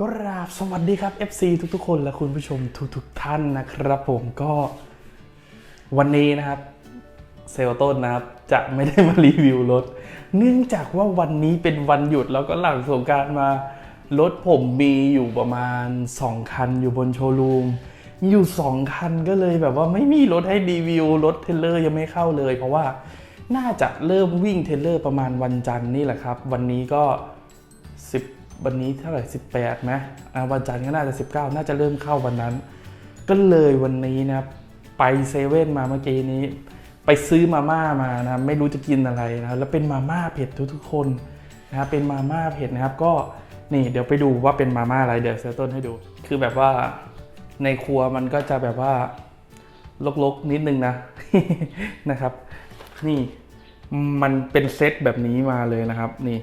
ก็ราบสวัสดีครับ FC ทุกๆ คนและคุณผู้ชมทุกๆท่านนะครับ ผมก็วันนี้นะครับ เซลล์ต้นนะครับ จะไม่ได้มารีวิวรถ เนื่องจากว่าวันนี้เป็นวันหยุดแล้วก็หลังสงการมารถผมมีอยู่ประมาณ 2 คันอยู่บนโชว์รูมอยู่ 2 คันก็เลยแบบว่าไม่มีรถให้รีวิวรถเทเลอร์ยังไม่เข้าเลย เพราะว่าน่าจะเริ่มวิ่งเทเลอร์ประมาณวันจันทร์นี่แหละครับ วันนี้ก็ 10 วันนี้เท่าไหร่ 18ไหมวันจันทร์ก็น่าจะ 19 น่าจะเริ่มเข้าวันนั้น ก็เลยวันนี้นะไปเซเว่นมาเมื่อกี้นี้ ไปซื้อมาม่ามานะไม่รู้จะกินอะไรนะแล้วเป็นมาม่าเผ็ดทุกๆคนนะครับเป็นมาม่าเผ็ดนะครับก็นี่เดี๋ยวไปดูว่าเป็นมาม่าอะไรเดี๋ยวเซตต้นให้ดู คือแบบว่าในครัวมันก็จะแบบว่าลกๆนิดนึงนะนะครับ นี่มันเป็นเซตแบบนี้มาเลยนะครับ นี่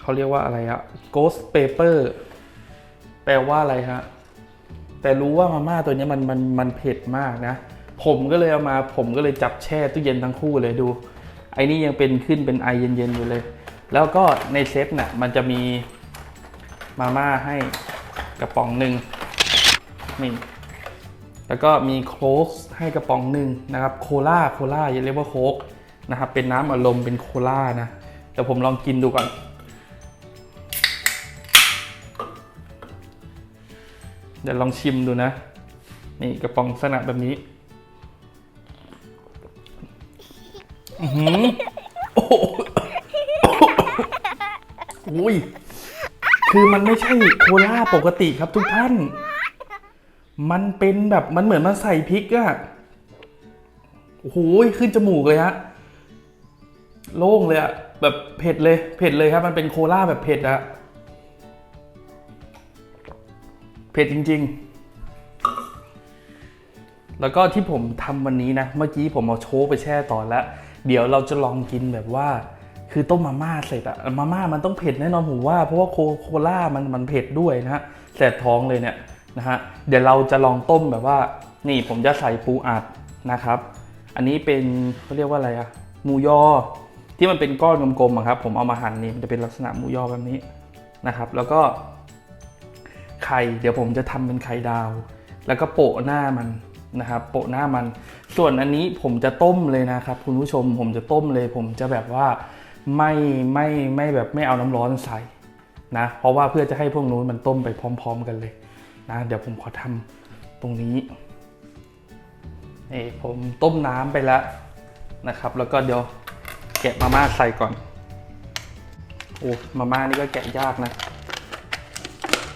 เขาเรียกว่าอะไรอะ ghost paper แปลว่าอะไรฮะ แต่รู้ว่ามาม่าตัวนี้มันมันมันเผ็ดมากนะ ผมก็เลยเอามา ผมก็เลยจับแช่ตู้เย็นทั้งคู่เลยดู ไอ้นี่ยังเป็นขึ้นเป็นไอเย็นๆอยู่เลย แล้วก็ในเซตน่ะมันจะมีมาม่าให้กระป๋องหนึ่งนี่แล้วก็มีโค้กให้กระป๋องหนึ่งนะครับ โคลาโคลาอย่าเรียกว่าโค้กนะครับ เป็นน้ำอารมณ์เป็นโคลานะเดี๋ยวผมลองกินดูก่อน เดี๋ยวลองชิมดูนะ นี่กระป๋องลักษณะแบบนี้อือหือโอ้โหอุ้ยคือมันไม่ใช่โคลาปกติครับทุกท่าน มันเป็นแบบมันเหมือนมันใส่พริกอะโอ้โหขึ้นจมูกเลยฮะ โล่งเลยอะแบบเผ็ดเลย เผ็ดเลยครับ มันเป็นโคลาแบบเผ็ดอะ เผ็ดจริง ๆ แล้วก็ที่ผมทำวันนี้นะ เมื่อกี้ผมเอาโชว์ไปแช่ต่อแล้ว เดี๋ยวเราจะลองกินแบบว่า คือต้มมาม่าเสร็จอะมาม่ามันต้องเผ็ดแน่นอนผมว่า เพราะว่าโคโคล่ามันมันเผ็ดด้วยนะฮะแสบท้องเลยเนี่ยนะฮะ เดี๋ยวเราจะลองต้มแบบว่า นี่ผมจะใส่ปูอัดนะครับ อันนี้เป็นเขาเรียกว่าอะไรอะหมูยอที่มันเป็นก้อนกลมๆครับผมเอามาหั่นนี่มันจะเป็นลักษณะหมูยอแบบนี้นะครับ แล้วก็ ไข่ เดี๋ยวผมจะทำเป็นไข่ดาว แล้วก็โปะหน้ามันนะครับ โปะหน้ามัน ส่วนอันนี้ผมจะต้มเลยนะครับ คุณผู้ชมผมจะต้มเลย ผมจะแบบว่าไม่ไม่ไม่แบบไม่เอาน้ำร้อนใส่นะ เพราะว่าเพื่อจะให้พวกนู้นมันต้มไปพร้อม ๆ กันเลยนะเดี๋ยวผมขอทำตรงนี้นี่ผมต้มน้ำไปแล้วนะครับ แล้วก็เดี๋ยวแกะมาม่าใส่ก่อนโอ้มาม่านี่ก็แกะยากนะ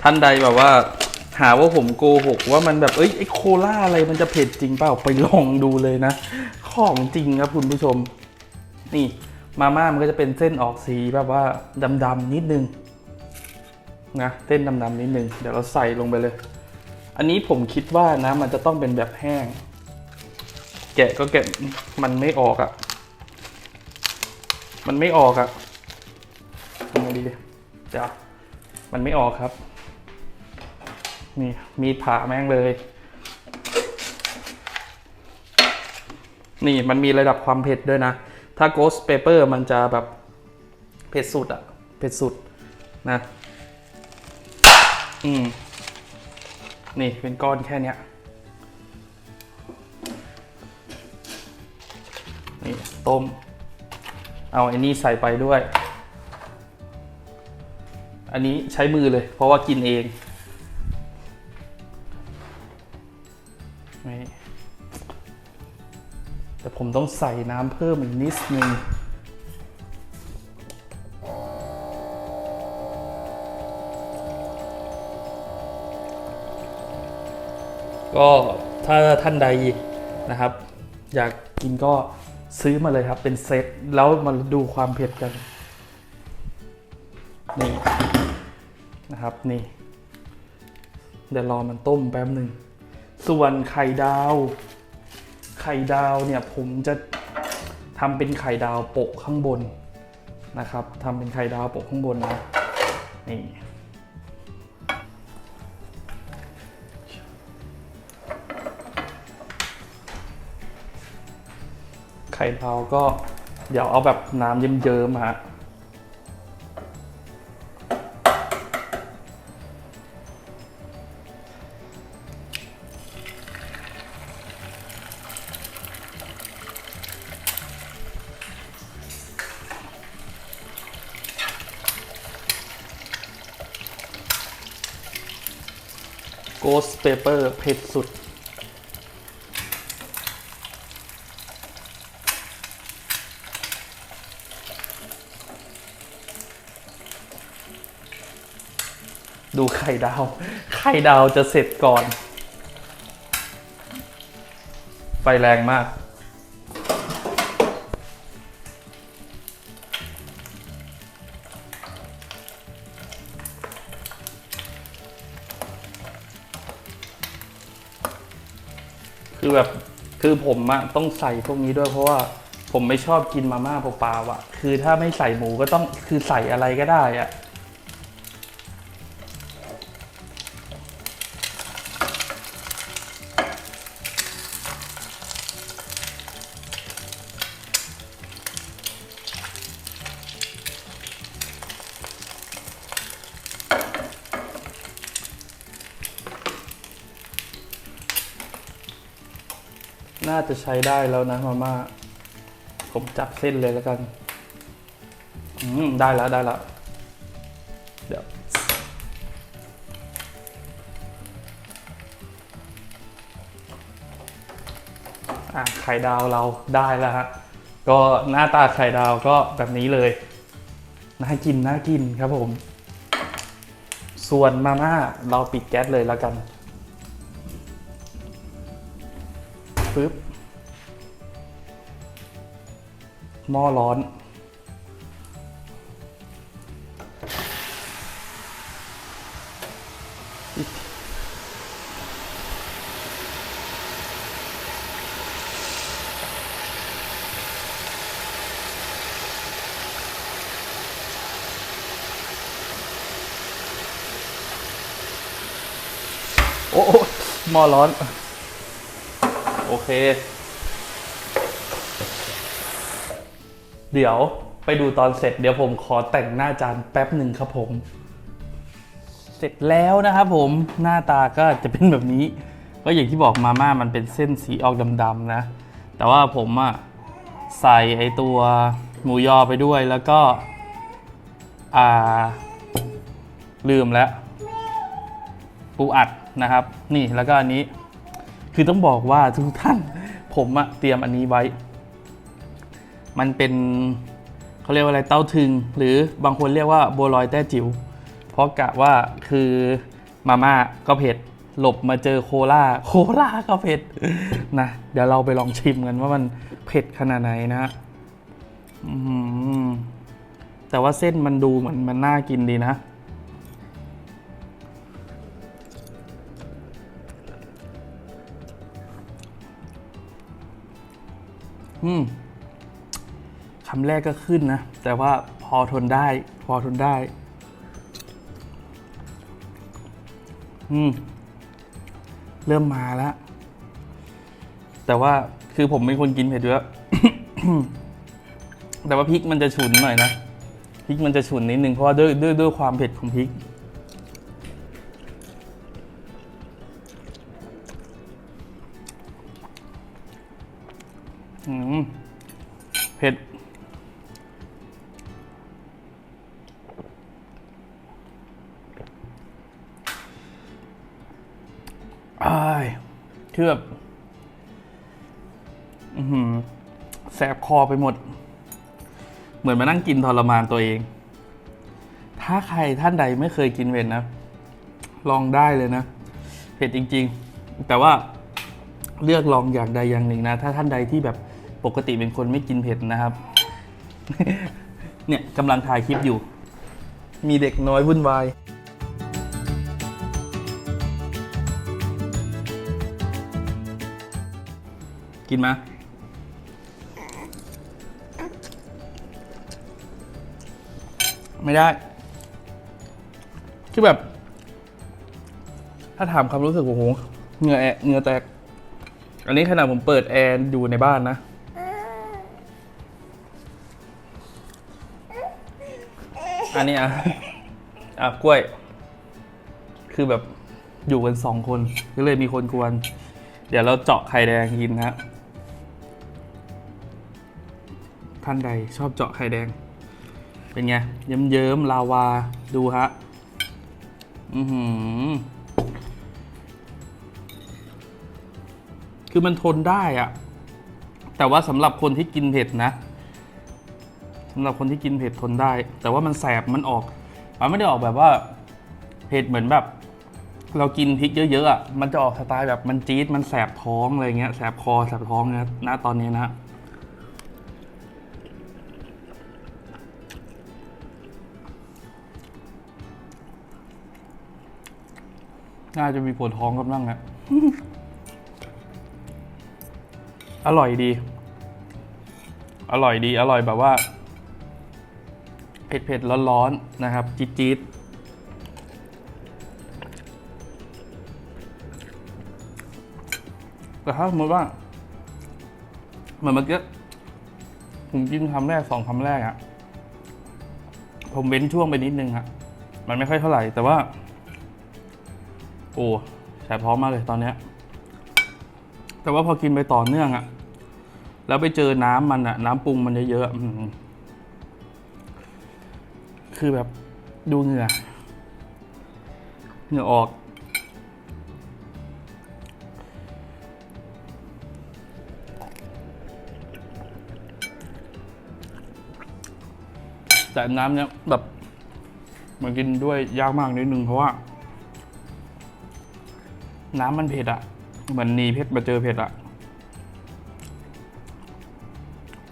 ท่านใดแบบว่า หาว่าผมโกหกว่ามันแบบเอ้ยไอโคล่าอะไรมันจะเผ็ดจริงเปล่าไปลองดูเลยนะ ของจริงครับคุณผู้ชม นี่มาม่ามันก็จะเป็นเส้นออกสีแบบว่าดำๆนิดนึงนะเส้นดำๆนิดนึงเดี๋ยวเราใส่ลงไปเลย อันนี้ผมคิดว่านะมันจะต้องเป็นแบบแห้ง แกะก็แกะมันไม่ออกอะ่ะ มันไม่ออกอะ่ะทำไงดีเดี๋ยวมันไม่ออกครับ นี่มีดผ่าแม่งเลย นี่มันมีระดับความเผ็ดด้วยนะ ถ้า Ghost Paper มันจะแบบเผ็ดสุดอะเผ็ดสุดนะ อืม นี่เป็นก้อนแค่เนี้ยนี่ต้ม เอาไอ้นี่ใส่ไปด้วย อันนี้ใช้มือเลย เพราะว่ากินเอง ผมต้องใส่น้ำเพิ่มอีกนิดนึงก็ถ้าท่านใดนะครับ อยากกินก็ซื้อมาเลยครับ เป็นเซตแล้วมาดูความเผ็ดกัน นี่นะครับนี่ เดี๋ยวรอมันต้มแป๊บหนึ่ง ส่วนไข่ดาว ไข่ดาวเนี่ยผมจะทำเป็นไข่ดาวโปะข้างบนนะครับทำเป็นไข่ดาวโปะข้างบนนะนี่ไข่ดาวก็เดี๋ยวเอาแบบน้ำเยิ้มๆฮะ Ghost Pepper เผ็ดสุด ดูไข่ดาว ไข่ดาวจะเสร็จก่อน ไฟแรงมาก คือแบบคือผมอะต้องใส่พวกนี้ด้วยเพราะว่าผมไม่ชอบกินมาม่าเปล่าๆอะคือถ้าไม่ใส่หมูก็ต้องคือใส่อะไรก็ได้อะ น่าจะใช้ได้แล้วนะมาม่าผมจับเส้นเลยแล้วกัน อืม ได้แล้วได้แล้วเดี๋ยวอะไข่ดาวเราได้แล้วฮะ ก็หน้าตาไข่ดาวก็แบบนี้เลย น่ากินน่ากินครับผม ส่วนมาม่าเราปิดแก๊สเลยแล้วกัน หม้อร้อน โอ้โหม้อร้อน โอเค เดี๋ยวไปดูตอนเสร็จเดี๋ยวผมขอแต่งหน้าจานแป๊บหนึ่งครับผม เสร็จแล้วนะครับผมหน้าตาก็จะเป็นแบบนี้ ก็อย่างที่บอกมาม่ามันเป็นเส้นสีออกดำๆนะ แต่ว่าผมอะใส่ไอตัวหมูยอไปด้วยแล้วก็ อ่า ลืมแล้ว ปูอัดนะครับ นี่แล้วก็อันนี้ คือต้องบอกว่าทุกท่าน ผมอะเตรียมอันนี้ไว้ มันเป็นเขาเรียกว่าอะไรเต้าถึง หรือบางคนเรียกว่าโบลอยแต้จิ๋วเพราะกะว่าคือมาม่าก็เผ็ดหลบมาเจอโคลาโคลาก็เผ็ดนะเดี๋ยวเราไปลองชิมกันว่ามันเผ็ดขนาดไหนนะฮะแต่ว่าเส้นมันดูเหมือนมันน่ากินดีนะ อืม คำแรกก็ขึ้นนะ แต่ว่าพอทนได้ พอทนได้ อืม เริ่มมาแล้ว แต่ว่าคือผมเป็นคนกินเผ็ดเยอะแต่ว่าพริกมันจะฉุนหน่อยนะ พริกมันจะฉุนนิดนึงเพราะว่าด้วยด้วยด้วยความเผ็ดของพริก อืม เผ็ด คือแบบอือหือแสบคอไปหมด เหมือนมานั่งกินทรมานตัวเอง ถ้าใครท่านใดไม่เคยกินเผ็ดนะ ลองได้เลยนะ เผ็ดจริง ๆ แต่ว่าเลือกลองอย่างใดอย่างหนึ่งนะ ถ้าท่านใดที่แบบปกติเป็นคนไม่กินเผ็ดนะครับ เนี่ยกำลังถ่ายคลิปอยู่ มีเด็กน้อยวุ่นวาย กินมา ไม่ได้ คือแบบ ถ้าถามความรู้สึกโอ้โหเหงื่อแอะเหงื่อแตก อันนี้ขนาดผมเปิดแอร์อยู่ในบ้านนะอันนี้อะ อะกล้วย คือแบบอยู่กันสองคน ก็เลยมีคนกวน เดี๋ยวเราเจาะไข่แดงกินนะ ท่านใดชอบเจาะไข่แดง เป็นไง เยิ้มๆลาวา ดูฮะ อือหือ คือมันทนได้อะแต่ว่าสำหรับคนที่กินเผ็ดนะสำหรับคนที่กินเผ็ดทนได้ แต่ว่ามันแสบมันออก มันไม่ได้ออกแบบว่า เผ็ดเหมือนแบบ เรากินพริกเยอะๆอะมันจะออกสไตล์แบบมันจี๊ดมันแสบท้องอะไรเงี้ยแสบคอแสบท้องนะณตอนนี้นะ น่าจะมีปวดท้องกำลังอะอร่อยดี อร่อยดี อร่อยแบบว่า เผ็ดๆร้อนๆนนะครับ จี๊ดๆแต่ถ้าสมมติว่า เหมือนเมื่อกี้ผมกินคำแรกสองคำแรกอะผมเว้นช่วงไปนิดนึงอะมันไม่ค่อยเท่าไหร่ แต่ว่า โอ้แสบท้องมากเลยตอนเนี้ย แต่ว่าพอกินไปต่อเนื่องอะแล้วไปเจอน้ำมันอะน้ำปรุงมันเยอะๆอื้อหือคือแบบดูเหงื่อ เหงื่อออกแต่น้ำเนี้ยแบบมันกินด้วยยากมากนิดนึงเพราะว่า น้ำมันเผ็ดอะเหมือนนีเผ็ดมาเจอเผ็ดอะ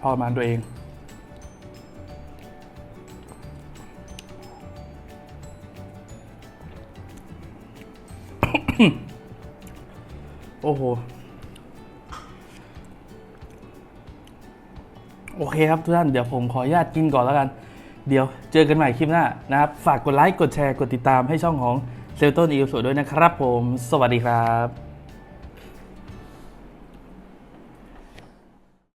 พอมาตัวเองโอ้โห โอเคครับทุกท่าน เดี๋ยวผมขออนุญาตกินก่อนแล้วกัน เดี๋ยวเจอกันใหม่คลิปหน้านะครับ ฝากกดไลค์ กดแชร์ กดติดตามให้ช่องของ เซลต้นอีวสวยด้วยนะครับผม สวัสดีครับ